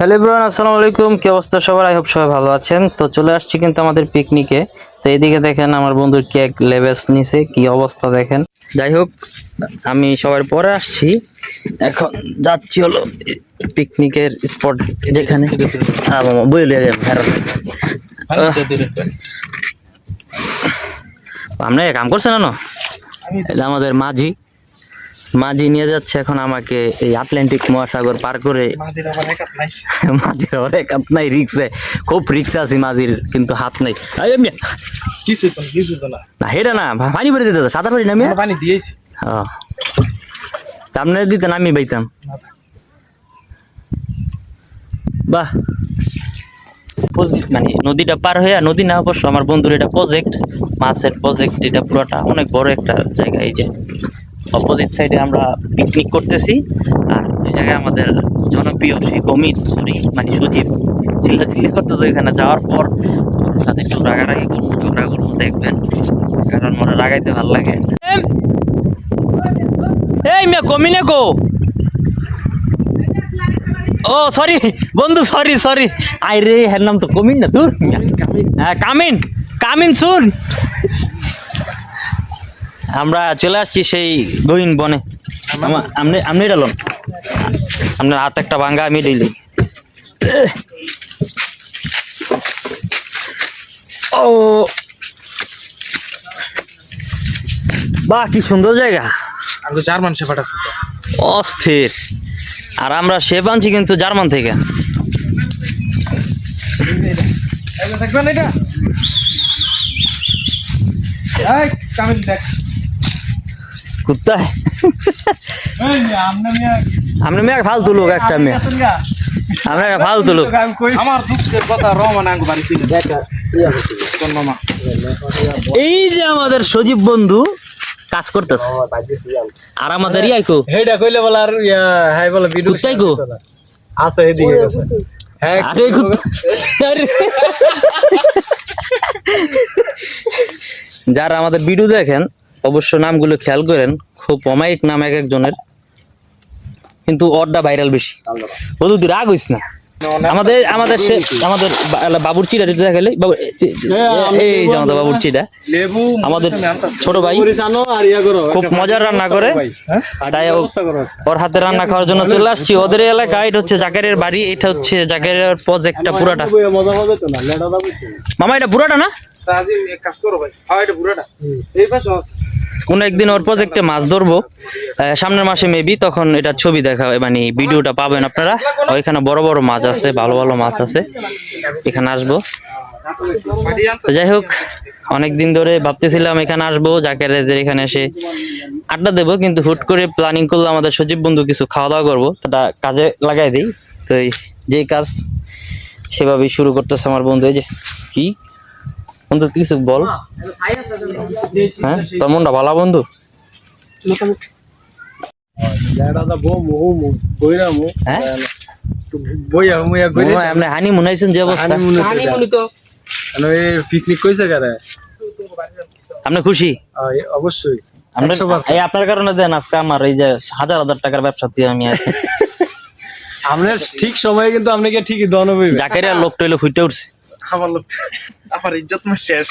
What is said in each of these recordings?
Hello Ibrahim আসসালামু আলাইকুম। কি অবস্থা সবার? আই হোপ সবাই ভালো আছেন। তো চলে আসছি কিন্তু আমাদের পিকনিকে। তো এইদিকে দেখেন আমার বন্ধুর কেক লেবেস নিছে কি অবস্থা দেখেন। যাই হোক আমি সবার পরে আসছি। এখন যাচ্ছি হলো পিকনিকের স্পট যেখানে। হ্যাঁ মামা আপনি কাম করছেন না? আমাদের মাঝি। মাঝি নিয়ে যাচ্ছে এখন আমাকে এই আটলান্টিক মহাসাগর পার করে। মাঝির আবার একাত নাই। রিক্সে খুব রিক্সে আছি মাঝির কিন্তু হাত নাই। কিছু তো কিছু তো না? না হেটা না পানি পরে দিতে সাঁতার পারি না আমি আমরা পানি দিয়েছি। সামনে দিতেন আমি বাইতাম। বাহ। প্রজেক্ট মানে নদীটা পার হয়ে নদী না অবশ্য আমার বন্ধুর এটা প্রজেক্ট মাছের প্রজেক্ট এটা পুরোটা অনেক বড় একটা জায়গা এই যে। অপোজিট সাইডে আমরা পিকনিক করতেছি। আর ওই জায়গায় আমাদের জনপ্রিয় সেই অমিত, সরি মানে চিল্লা চিল্লি করতেছে ওইখানে যাওয়ার পর ওর সাথে একটু রাগারাগি করব, ঝগড়া করব, দেখবেন। কারণ ওরা রাগাইতে ভালো লাগে। এই মিয়া কমিনে কো ও সরি বন্ধু সরি সরি আই রে হ্যার নাম তো কমিন না তোর হ্যাঁ কামিন। কামিন, শুন। আমরা চলে আসছি সেই গহীন বনে। আপনি আপনি এটা লোন। আপনার হাত একটা ভাঙ্গা আমি ডেলি ও। বাহ কি সুন্দর জায়গা। আমি তো জার্মান শেফার্ড আছে অস্থির। আর আমরা শেপ আনছি কিন্তু জার্মান থেকে। দেখবেন এটা? দেখ। কুত্তায় আমরা মেয়ে ফালতু লোক একটা মেয়ে? আমরা ফালতু লোক। আমার দুঃখের কথা রহমান বাড়ি এই যে আমাদের সজীব বন্ধু কাজ করতেছে। আর আমাদের ইয়াইকো হেডা কইলে বলে আর ইয়া হাই বলে ভিডিও কুত্তাই গো আছে এদিকে গেছে হ্যাঁ আরে আরে। যারা আমাদের ভিডিও দেখেন অবশ্য নামগুলো খেয়াল করেন খুব অমায়িক নাম এক একজনের কিন্তু অর্ডা ভাইরাল বেশি। বধু তুই রাগ হইস না? আমাদের আমাদের আমাদের বা- বাবুর চিটা যেটা দেখালে এই যে আমাদের বাবুর চিটা আমাদের ছোট ভাই খুব মজার রান্না করে। তাই ওর হাতে রান্না খাওয়ার জন্য চলে আসছি। ওদের এলাকায় এটা হচ্ছে জাকারের বাড়ি এটা হচ্ছে জাকারের প্রজেক্টটা পুরাটা। মামা এটা পুরাটা না? কাজ করো ভাই। হ্যাঁ এটা পুরোটা। এই পাশে কোনো একদিন ওর প্রজেক্টে মাছ ধরবো সামনের মাসে মেবি তখন এটার ছবি দেখা মানে ভিডিওটা পাবেন আপনারা। ওইখানে বড় বড় মাছ আছে, ভালো ভালো মাছ আছে। এখানে আসব। যাই হোক অনেক দিন ধরে ভাবতেছিলাম এখানে আসব জাকেরেদের এখানে এসে আড্ডা দেবো, কিন্তু হুট করে প্ল্যানিং করল আমাদের সজীব বন্ধু কিছু খাওয়া দাওয়া করব সেটা কাজে লাগাই দিই। তো এই যেই কাজ সেভাবেই শুরু করতেছে আমার বন্ধু, এই যে, কি? বন্ধু কিছু বল। হ্যাঁ? তোর মনটা ভালো বন্ধু? হ্যাঁ? বইয়া মুয়া গইরে আপনি হানি মুনাইছেন যে অবস্থা। হানি তো। পিকনিক কইছে কারে? আপনি খুশি? অবশ্যই। আমরা 100% এই আপনার কারণে দেন আজকে আমার এই যে হাজার হাজার টাকার ব্যবসা দিয়ে আমি আছি। আপনার ঠিক সময়ে কিন্তু আপনাকে ঠিকই দন হইবে। জাকেরিয়ার লোক টইলে ফুটে উঠছে। আমার লোক, আমার ইজ্জত মা শেষ।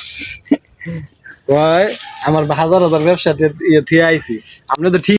আমার হাজার হাজার ব্যবসা ইয়ে থিয়ে আইছি। আপনি তো ঠিক